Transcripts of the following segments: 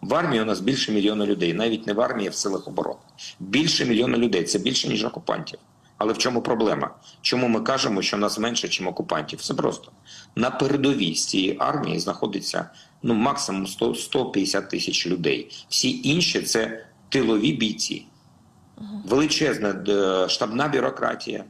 В армії у нас більше мільйона людей, навіть не в армії, а в силах оборони. Більше мільйона людей це більше ніж окупантів. Але в чому проблема? Чому ми кажемо, що нас менше, ніж окупантів? Все просто на передовій з цієї армії знаходиться ну максимум 100, 150 тисяч людей. Всі інші це тилові бійці, величезна е, штабна бюрократія.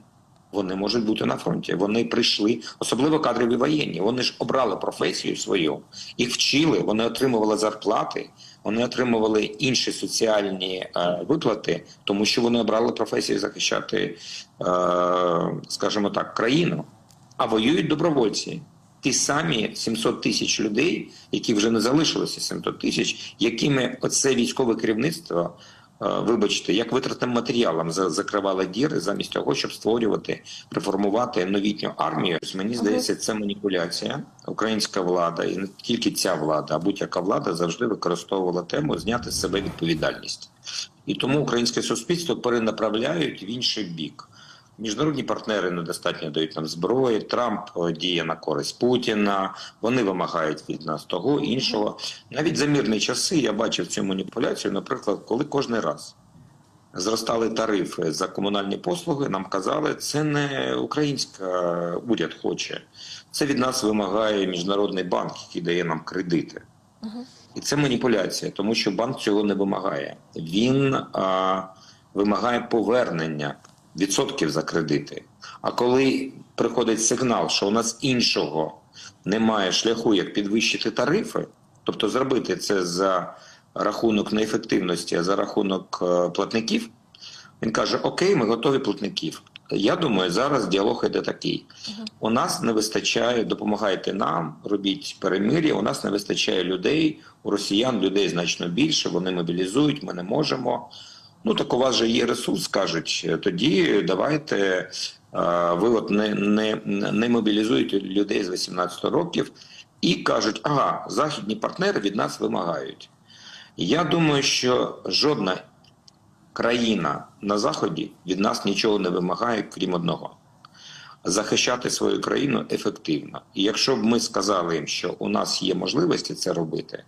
Вони можуть бути на фронті. Вони прийшли, особливо кадрові воєнні. Вони ж обрали професію свою, їх вчили, вони отримували зарплати, вони отримували інші соціальні е, виплати, тому що вони обрали професію захищати, е, скажімо так, країну. А воюють добровольці. Ті самі 700 тисяч людей, які вже не залишилося 700 тисяч, якими оце військове керівництво вибачте, як витратним матеріалом за- закривали діри замість того, щоб створювати, реформувати новітню армію. Мені здається, це маніпуляція. Українська влада, і не тільки ця влада, а будь-яка влада завжди використовувала тему зняти з себе відповідальність. І тому українське суспільство перенаправляють в інший бік. Міжнародні партнери недостатньо дають нам зброї. Трамп е, діє на користь Путіна. Вони вимагають від нас того іншого. Навіть за мирні часи я бачив цю маніпуляцію. Наприклад, коли кожен раз зростали тарифи за комунальні послуги, нам казали, це не українська уряд хоче, це від нас вимагає міжнародний банк, який дає нам кредити. І це маніпуляція, тому що банк цього не вимагає. Він а, вимагає повернення відсотків за кредити. А коли приходить сигнал, що у нас іншого немає шляху, як підвищити тарифи, тобто зробити це за рахунок неефективності, а за рахунок е, платників, він каже: Окей, ми готові платників. Я думаю, зараз діалог іде такий. У нас не вистачає, допомагайте нам, робіть перемир'я. У нас не вистачає людей, у росіян людей значно більше, вони мобілізують, ми не можемо. Ну так у вас же є ресурс, кажуть. Тоді давайте е, ви от не, не, не мобілізуєте людей з 18 років і кажуть, ага, західні партнери від нас вимагають. Я думаю, що жодна країна на заході від нас нічого не вимагає, крім одного. Захищати свою країну ефективно. І якщо б ми сказали їм, що у нас є можливості це робити,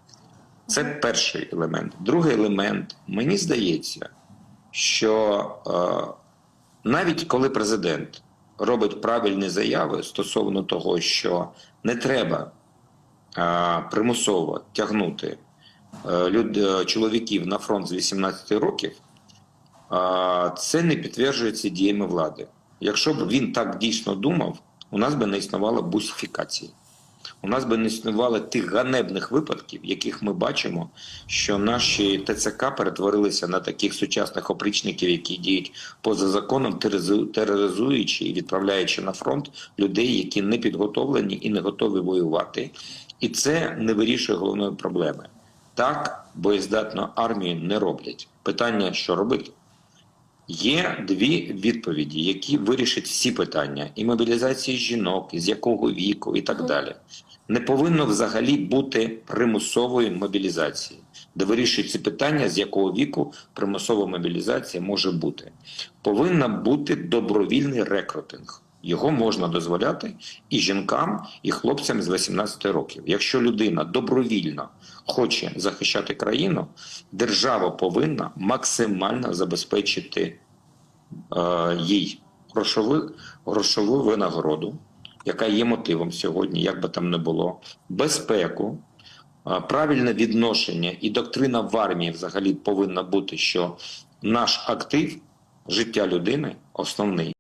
це перший елемент. Другий елемент, мені здається, що е, навіть коли президент робить правильні заяви стосовно того, що не треба е, примусово тягнути е, люд, чоловіків на фронт з 18 років, це не підтверджується діями влади. Якщо б він так дійсно думав, у нас би не існувало бусифікації. У нас би не існувало тих ганебних випадків, яких ми бачимо, що наші ТЦК перетворилися на таких сучасних опричників, які діють поза законом, тероризуючи і відправляючи на фронт людей, які не підготовлені і не готові воювати. І це не вирішує головної проблеми. Так боєздатну армію не роблять. Питання, що робити? Є дві відповіді, які вирішать всі питання: і мобілізації жінок, і з якого віку, і так далі. Не повинно взагалі бути примусової мобілізації, де вирішують ці питання, з якого віку примусова мобілізація може бути. Повинна бути добровільний рекрутинг. Його можна дозволяти і жінкам, і хлопцям з 18 років. Якщо людина добровільно хоче захищати країну, держава повинна максимально забезпечити е, їй грошову, грошову винагороду, яка є мотивом сьогодні, як би там не було, безпеку, е, правильне відношення і доктрина в армії взагалі повинна бути, що наш актив життя людини основний.